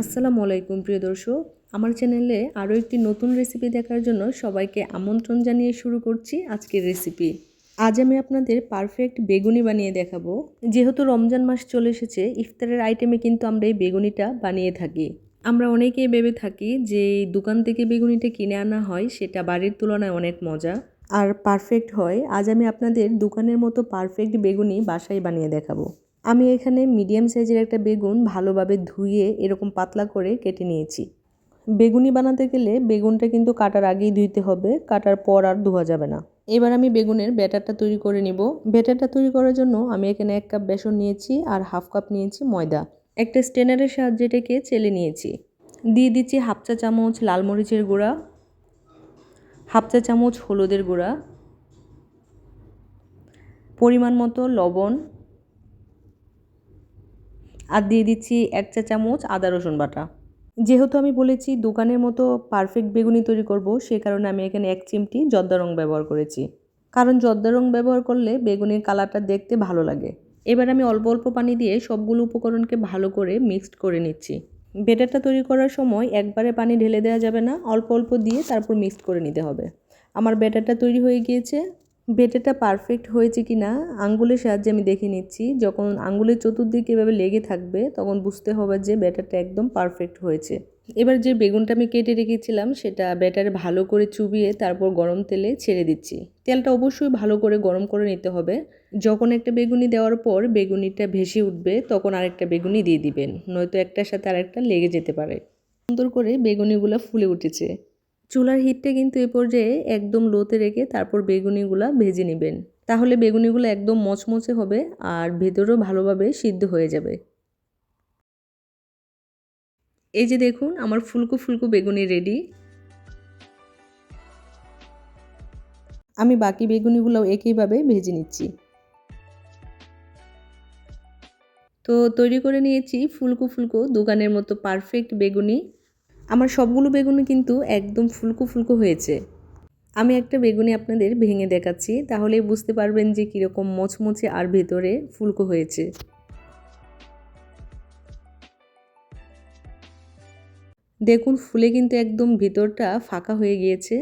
আসসালামু আলাইকুম, প্রিয় দর্শক। আমার চ্যানেলে আরও একটি নতুন রেসিপি দেখার জন্য সবাইকে আমন্ত্রণ জানিয়ে শুরু করছি আজকের রেসিপি। আজ আমি আপনাদের পারফেক্ট বেগুনি বানিয়ে দেখাবো। যেহেতু রমজান মাস চলে এসেছে, ইফতারের আইটেমে কিন্তু আমরা এই বেগুনিটা বানিয়ে থাকি। আমরা অনেকেই ভেবে থাকি যে দোকান থেকে বেগুনিটা কিনে আনা হয়, সেটা বাড়ির তুলনায় অনেক মজা। আর পারফেক্ট হয়, আজ আমি আপনাদের দোকানের মতো পারফেক্ট বেগুনি বাসায় বানিয়ে দেখাবো। আমি এখানে মিডিয়াম সাইজের একটা বেগুন ভালোভাবে ধুয়ে এরকম পাতলা করে কেটে নিয়েছি। বেগুনি বানাতে গেলে বেগুনটা কিন্তু কাটার আগেই ধুইতে হবে, কাটার পর আর ধোয়া যাবে না। এবার আমি বেগুনের ব্যাটারটা তৈরি করে নিব। ব্যাটারটা তৈরি করার জন্য আমি এখানে এক কাপ বেসন নিয়েছি আর হাফ কাপ নিয়েছি ময়দা। একটা স্টেনারের সাহায্যে এটাকে চেলে নিয়েছি। দিয়ে দিচ্ছি হাফ চা চামচ লাল মরিচের গুঁড়া, হাফ চা চামচ হলুদের গুঁড়া, পরিমাণ মতো লবণ আর দিয়ে দিচ্ছি এক চা চামচ আদা রসুন বাটা। যেহেতু আমি বলেছি দোকানের মতো পারফেক্ট বেগুনি তৈরি করব, সে কারণে আমি এখানে এক চিমটি জর্দা রং ব্যবহার করেছি। কারণ জর্দা রং ব্যবহার করলে বেগুনির কালারটা দেখতে ভালো লাগে। এবার আমি অল্প অল্প পানি দিয়ে সবগুলো উপকরণকে ভালো করে মিক্সড করে নিচ্ছি। বেটারটা তৈরি করার সময় একবারে পানি ঢেলে দেওয়া যাবে না, অল্প অল্প দিয়ে তারপর মিক্সড করে নিতে হবে। আমার ব্যাটারটা তৈরি হয়ে গিয়েছে। বেটারটা পারফেক্ট হয়েছে কি না আঙ্গুলের সাহায্যে আমি দেখে নিচ্ছি। যখন আঙ্গুলের চতুর্দিকে এভাবে লেগে থাকবে, তখন বুঝতে হবে যে ব্যাটারটা একদম পারফেক্ট হয়েছে। এবার যে বেগুনটা আমি কেটে রেখেছিলাম, সেটা ব্যাটারে ভালো করে চুবিয়ে তারপর গরম তেলে ছেড়ে দিচ্ছি। তেলটা অবশ্যই ভালো করে গরম করে নিতে হবে। যখন একটা বেগুনি দেওয়ার পর বেগুনিটা ভেসে উঠবে, তখন আরেকটা বেগুনি দিয়ে দিবেন, নয়তো একটার সাথে আরেকটা লেগে যেতে পারে। সুন্দর করে বেগুনিগুলো ফুলে উঠেছে। চুলার হিটটা কিন্তু এ পর্যায়ে একদম লোতে রেখে তারপর বেগুনিগুলো ভেজে নেবেন। তাহলে বেগুনিগুলো একদম মচমচে হবে আর ভেতরেও ভালোভাবে সিদ্ধ হয়ে যাবে। এই যে দেখুন, আমার ফুলকো ফুলকো বেগুনি রেডি। আমি বাকি বেগুনিগুলো একইভাবে ভেজে নিচ্ছি। তো তৈরি করে নিয়েছি ফুলকো ফুলকো দোকানের মতো পারফেক্ট বেগুনি। আমার সবগুলো বেগুনি কিন্তু একদম ফুলকো ফুলকো হয়েছে। আমি একটা বেগুনি আপনাদের ভেঙে দেখাচ্ছি, তাহলে বুঝতে পারবেন যে কীরকম মচমচে আর ভেতরে ফুলকো হয়েছে। দেখুন, ফুলে কিন্তু একদম ভেতরটা ফাঁকা হয়ে গিয়েছে।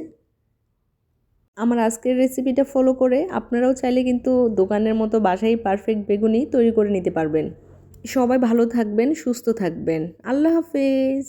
আমার আজকের রেসিপিটা ফলো করে আপনারাও চাইলে কিন্তু দোকানের মতো বাসায় পারফেক্ট বেগুনি তৈরি করে নিতে পারবেন। সবাই ভালো থাকবেন, সুস্থ থাকবেন। আল্লাহ হাফেজ।